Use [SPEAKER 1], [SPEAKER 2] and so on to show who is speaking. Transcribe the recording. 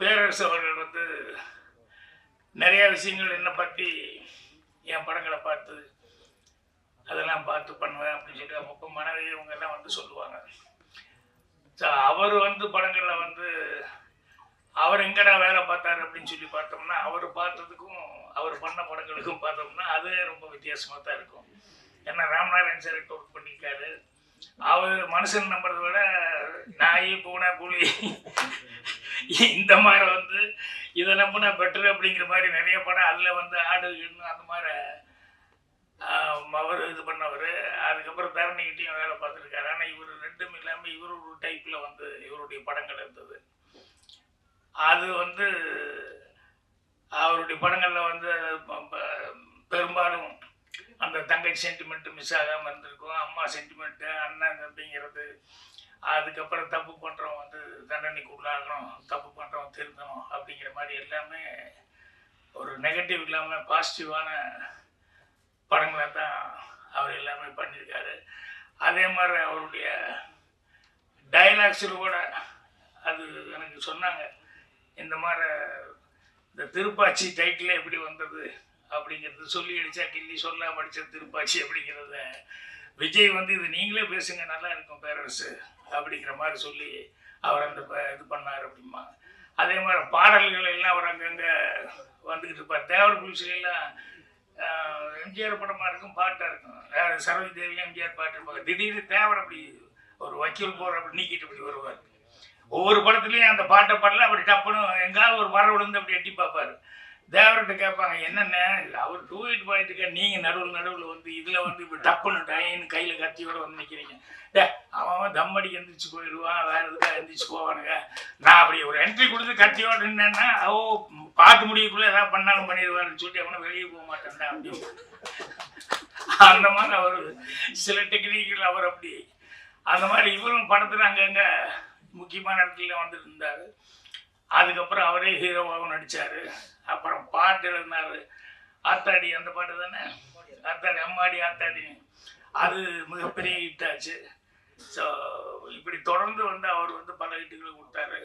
[SPEAKER 1] பேரரசு அவர்கள் வந்து நிறைய விஷயங்கள் என்னை பற்றி என் படங்களை பார்த்து அதெல்லாம் பார்த்து பண்ணுவேன் அப்படின்னு சொல்லிட்டு அப்போ மனைவி இவங்கெல்லாம் வந்து சொல்லுவாங்க. ஸோ அவர் வந்து படங்களில் வந்து அவர் எங்கடா வேலை பார்த்தாரு அப்படின்னு சொல்லி பார்த்தோம்னா அவர் பார்த்ததுக்கும் அவர் பண்ண படங்களுக்கும் பார்த்தோம்னா அது ரொம்ப வித்தியாசமாக தான் இருக்கும். ஏன்னா ராமநாதன் சார் ஒர்க் பண்ணியிருக்காரு. அவர் மனுஷன் நம்புறதை விட நாய் பூனை புலி இந்த மாதிரி வந்து இதை நம்பினா பெட்ரு அப்படிங்கிற மாதிரி நிறைய படம் அதில் வந்து ஆடு இன்னும் அந்த மாதிரி அவர் இது பண்ணவர். அதுக்கப்புறம் தரணிக்கிட்டையும் வேலை பார்த்துருக்காரு. ஆனால் இவர் ரெண்டும் இல்லாமல் இவர் ஒரு டைப்பில் வந்து இவருடைய படங்கள் இருந்தது. அது வந்து அவருடைய படங்களில் வந்து ப- பெரும்பாலும் அந்த தங்கச்சி சென்டிமெண்ட்டு மிஸ் ஆகாமல் இருந்திருக்கும். அம்மா சென்டிமெண்ட்டு அண்ணன் அப்படிங்கிறது அதுக்கப்புறம் தப்பு பண்ணுறோம் தண்டனைக்கு உள்ளாகணும் தப்பு பண்ணுறவன் திருந்தணும் அப்படிங்கிற மாதிரி எல்லாமே ஒரு நெகட்டிவ் இல்லாமல் பாசிட்டிவான படங்களை தான் அவர் எல்லாமே பண்ணியிருக்காரு. அதே மாதிரி அவருடைய டைலாக்ஸில் கூட அது எனக்கு சொன்னாங்க இந்த மாதிரி இந்த திருப்பாச்சி டைட்டில் எப்படி வந்தது அப்படிங்கிறது சொல்லி அடித்தா கிள்ளி சொல்லாம படித்த திருப்பாச்சி அப்படிங்கிறத விஜய் வந்து இது நீங்களே பேசுங்க நல்லா இருக்கும் பேரரசு அப்படிங்கிற மாதிரி சொல்லி அவர் அந்த இது பண்ணார் அப்படிம்பாங்க அதே மாதிரி பாடல்கள் எல்லாம் அவர் அங்கங்கே வந்துக்கிட்டு இருப்பார். தேவர் புலிசிலாம் எம்ஜிஆர் படமாக இருக்கும் பாட்டாக இருக்கும். சரோஜி தேவி எம்ஜிஆர் பாட்டு இருப்பாங்க. திடீர்னு தேவர் அப்படி ஒரு வக்கீல் போகிற அப்படி நீக்கிட்டு அப்படி வருவார். ஒவ்வொரு படத்துலையும் அந்த பாட்டை பாடல அப்படி டப்புன்னு எங்காவது ஒரு மரம் விழுந்து அப்படி எட்டி பார்ப்பார். தேவர்கிட்ட கேட்பாங்க என்னென்ன அவர் டூ இட் பாயிட்டுக்க நீங்கள் நடுவில் நடுவில் வந்து இதில் வந்து இப்போ டப்புன்னு டைன்னு கையில் கத்தியோட வந்து நிற்கிறீங்க டே அவன் அவன் தம் அடிக்க எந்திரிச்சு போயிடுவான் வேற எதுக்காக எந்திரிச்சு போவானுங்க? நான் அப்படி ஒரு என்ட்ரி கொடுத்து கத்தியோட நின்னேன்னா ஓ பாட்டு முடியக்குள்ளே ஏதாவது பண்ணாலும் பண்ணிடுவாருன்னு சொல்லி அவனை வெளியே போக மாட்டேன்டா அப்படின்னு அந்த மாதிரி அவர் சில டெக்னிக்கில் அவர் அப்படி. அந்த மாதிரி இவரும் படத்தில் அங்கங்கே முக்கியமான இடத்துல வந்துட்டு இருந்தார் அதுக்கப்புறம் அவரே ஹீரோவாகவும் நடித்தார் அப்புறம் பாட்டு எழுதினார். ஆத்தாடி அந்த பாட்டு தானே? ஆத்தாடி அம்மாடி ஆத்தாடி. அது மிகப்பெரிய ஹிட் ஆச்சு. ஸோ இப்படி தொடர்ந்து வந்து அவர் வந்து பல ஹிட்டுகளை கொடுத்தாரு.